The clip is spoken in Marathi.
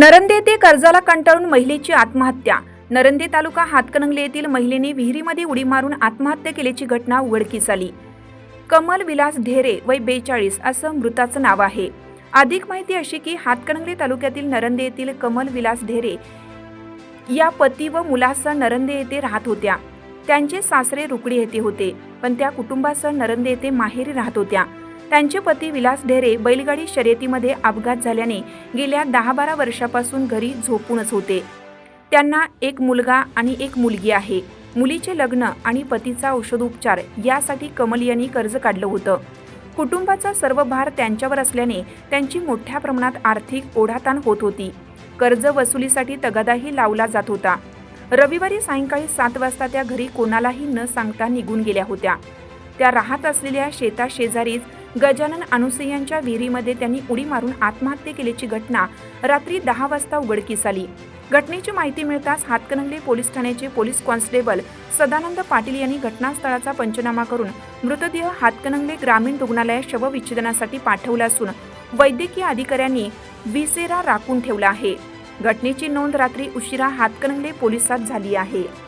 नरंदे येथे कर्जाला कंटाळून महिलेची आत्महत्या. नरंदे तालुका हातकणंगले येथील महिलेने विहिरीमध्ये उडी मारून आत्महत्या केल्याची घटना उघडकीस आली. कमल विलास ढेरे वय बेचाळीस असं मृताचं नाव आहे. अधिक माहिती अशी की हातकणंगले तालुक्यातील नरंदे येथील कमल विलास ढेरे या पती व मुलासह नरंदे येथे राहत होत्या. त्यांचे सासरे रुकडी येथे होते पण त्या कुटुंबासह नरंदे येथे माहेरी राहत होत्या. त्यांचे पती विलास ढेरे बैलगाडी शर्यतीमध्ये अपघात झाल्याने गेल्या दहा बारा वर्षापासून घरी झोपूनच होते. त्यांना एक मुलगा आणि एक मुलगी आहे. मुलीचे लग्न आणि पतीचा औषधोपचार यासाठी कमल यांनी कर्ज काढलं होतं. कुटुंबाचा सर्व भार त्यांच्यावर असल्याने त्यांची मोठ्या प्रमाणात आर्थिक ओढाताण होत होती. कर्ज वसुलीसाठी तगादाही लावला जात होता. रविवारी सायंकाळी सात वाजता त्या घरी कोणालाही न सांगता निघून गेल्या होत्या. त्या राहत असलेल्या शेताशेजारीच गजानन अनुसयांच्या विहिरीमध्ये त्यांनी उडी मारून आत्महत्या केल्याची घटना रात्री दहा वाजता उघडकीस आली. घटनेची माहिती मिळताच हातकणंगले पोलीस ठाण्याचे पोलीस कॉन्स्टेबल सदानंद पाटील यांनी घटनास्थळाचा पंचनामा करून मृतदेह हातकणंगले ग्रामीण रुग्णालयात शवविच्छेदनासाठी पाठवला असून वैद्यकीय अधिकाऱ्यांनी विसेरा राखून ठेवला आहे. घटनेची नोंद रात्री उशिरा हातकणंगले पोलिसात झाली आहे.